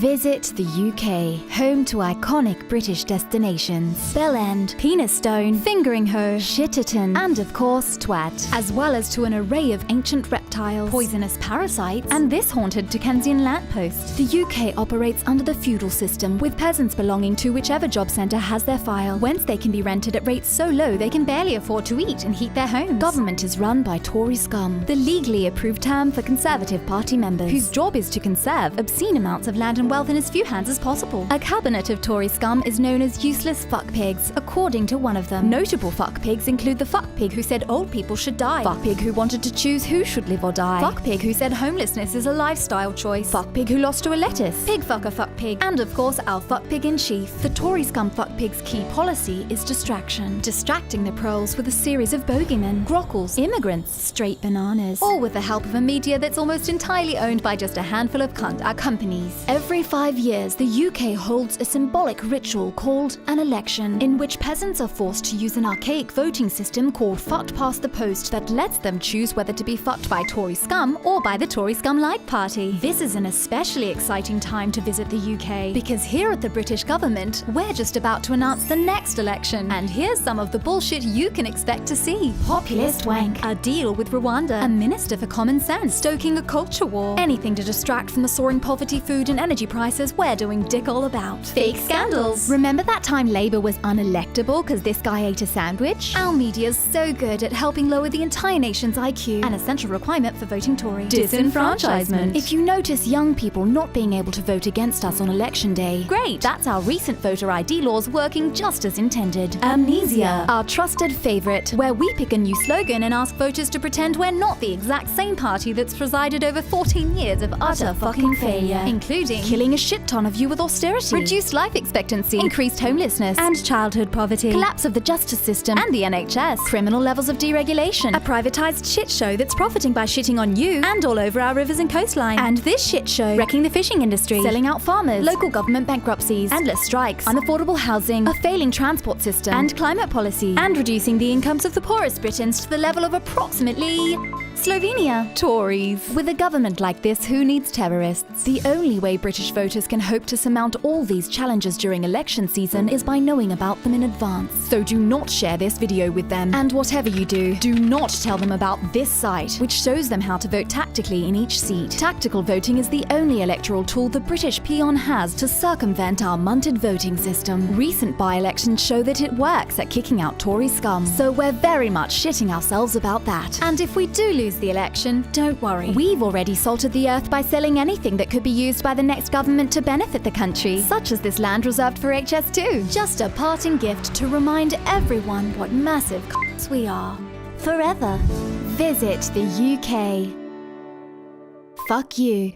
Visit the UK, home to iconic British destinations Bell End, Penistone, Fingering-Hoe, Shitterton, and of course Twat, as well as to an array of ancient reptiles, poisonous parasites, and this haunted Dickensian lamppost. The UK operates under the feudal system, with peasants belonging to whichever job centre has their file, whence they can be rented at rates so low they can barely afford to eat and heat their homes. Government is run by Tory scum, the legally approved term for Conservative Party members, whose job is to conserve obscene amounts of land and wealth in as few hands as possible. A cabinet of Tory scum is known as useless fuck pigs, according to one of them. Notable fuck pigs include the fuck pig who said old people should die, fuck pig who wanted to choose who should live or die, fuck pig who said homelessness is a lifestyle choice, fuck pig who lost to a lettuce, pig fucker fuck pig, and of course our fuck pig in chief. The Tory scum fuck pig's key policy is distraction, distracting the proles with a series of bogeymen, grockles, immigrants, straight bananas, all with the help of a media that's almost entirely owned by just a handful of cunt companies. Every five years, the UK holds a symbolic ritual called an election, in which peasants are forced to use an archaic voting system called fucked past the post that lets them choose whether to be fucked by Tory scum or by the Tory scum like party. This is an especially exciting time to visit the UK because here at the British government, we're just about to announce the next election. And here's some of the bullshit you can expect to see populist wank, a deal with Rwanda, a minister for common sense, stoking a culture war, anything to distract from the soaring poverty, food, and energy prices we're doing dick all about. Fake scandals. Remember that time Labour was unelectable because this guy ate a sandwich? Our media's so good at helping lower the entire nation's IQ, an essential requirement for voting Tory. Disenfranchisement. If you notice young people not being able to vote against us on election day, great, that's our recent voter ID laws working just as intended. Amnesia. Our trusted favourite, where we pick a new slogan and ask voters to pretend we're not the exact same party that's presided over 14 years of utter fucking failure, including killing a shit ton of you with austerity, reduced life expectancy, increased homelessness and childhood poverty, collapse of the justice system and the NHS, criminal levels of deregulation, a privatised shit show that's profiting by shitting on you and all over our rivers and coastline, and this shit show wrecking the fishing industry, selling out farmers, local government bankruptcies, endless strikes, unaffordable housing, a failing transport system, and climate policy, and reducing the incomes of the poorest Britons to the level of approximately Slovenia. Tories. With a government like this, who needs terrorists? The only way British voters can hope to surmount all these challenges during election season is by knowing about them in advance. So do not share this video with them. And whatever you do, do not tell them about this site, which shows them how to vote tactically in each seat. Tactical voting is the only electoral tool the British peon has to circumvent our munted voting system. Recent by elections show that it works at kicking out Tory scum. So we're very much shitting ourselves about that. And if we do lose the election, don't worry. We've already salted the earth by selling anything that could be used by the next government to benefit the country, such as this land reserved for HS2. Just a parting gift to remind everyone what massive c***s we are. Forever. Visit the UK. Fuck you.